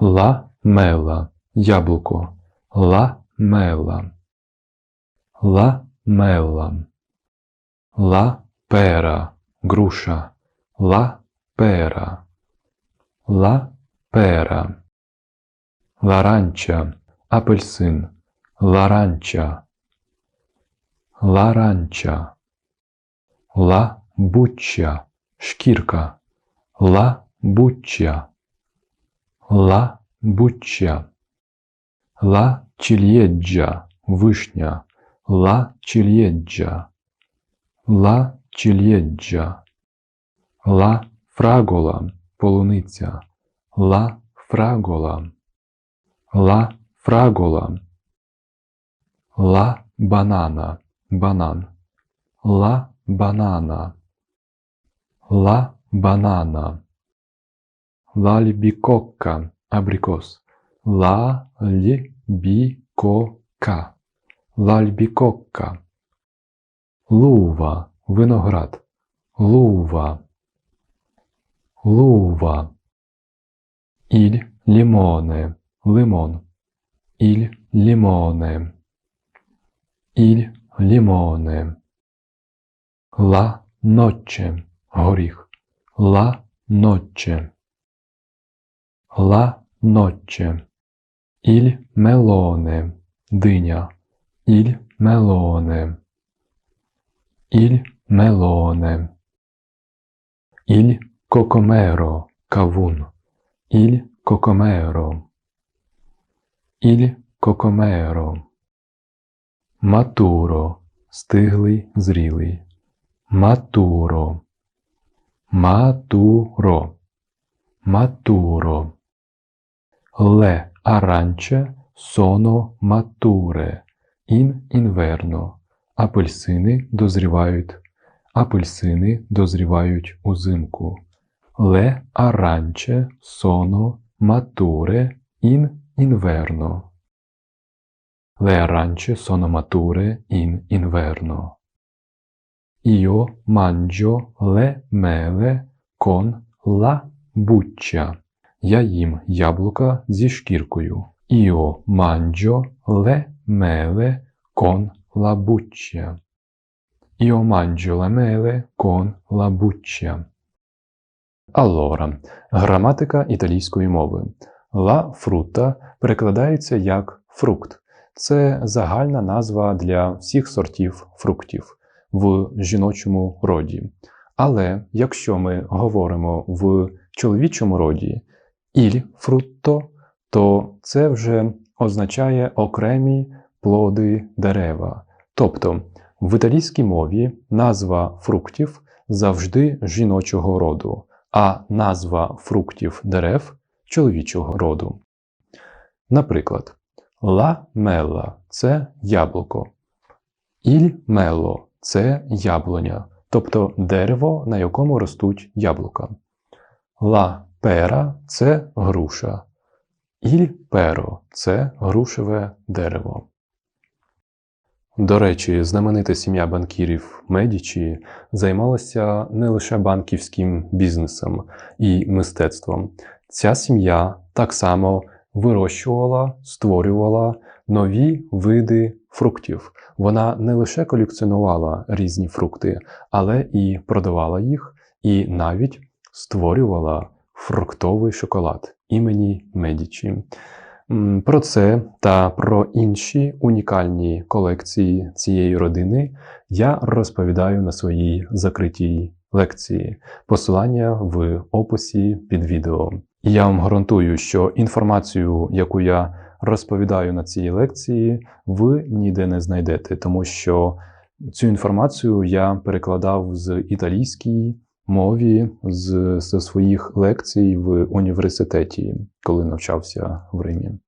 ла мела, яблуко, ла мела, ла мела, ла пера, груша, ла пера, ла пера, ларанча, апельсин, ларанча, ларанча, ла буччя, шкірка, ла буччя, ла буччя, ла чільєджа, вишня, ла чільєджа, ла чільєджа, ла фрагола, полуниця, ла фрагола, ла фрагола, ла банана, банан, ла банана, ла банана, лальбікокка, абрикос, лальбікока, лальбікокка, лува, виноград, лува, лува, іль лімоне, лимон, іль лімоне, іль лімоне, ла ноче, горіх, ла ноче, ла ноче, іль мелоне, диня, іль мелоне, іль мелоне, іль кокомеро, кавун, іль кокомеро, іль кокомеро, матуро, стиглий, зрілий, матуро, матуро, матуро, ле аранче соно матуре, ін інверно, апельсини дозрівають, апельсини дозрівають узимку, ле аранче соно матуре, ін інверно. Le arance sono mature in inverno. Io mangio le mele con la buccia. Я їм яблука зі шкіркою. Le mele con la buccia. Io mangio le mele con la buccia. Allora, граматика італійської мови. La frutta перекладається як фрукт. Це загальна назва для всіх сортів фруктів в жіночому роді. Але якщо ми говоримо в чоловічому роді «il frutto», то це вже означає окремі плоди дерева. Тобто в італійській мові назва фруктів завжди жіночого роду, а назва фруктів дерев чоловічого роду. Наприклад, La mela – це яблуко. Il melo – це яблуня, тобто дерево, на якому ростуть яблука. La pera – це груша. Il pero – це грушеве дерево. До речі, знаменита сім'я банкірів Медічі займалася не лише банківським бізнесом і мистецтвом. Ця сім'я так само вирощувала, створювала нові види фруктів. Вона не лише колекціонувала різні фрукти, але і продавала їх, і навіть створювала фруктовий шоколад імені Медічі. Про це та про інші унікальні колекції цієї родини я розповідаю на своїй закритій лекції. Посилання в описі під відео. І я вам гарантую, що інформацію, яку я розповідаю на цій лекції, ви ніде не знайдете, тому що цю інформацію я перекладав з італійської мові з, з своїх лекцій в університеті, коли навчався в Римі.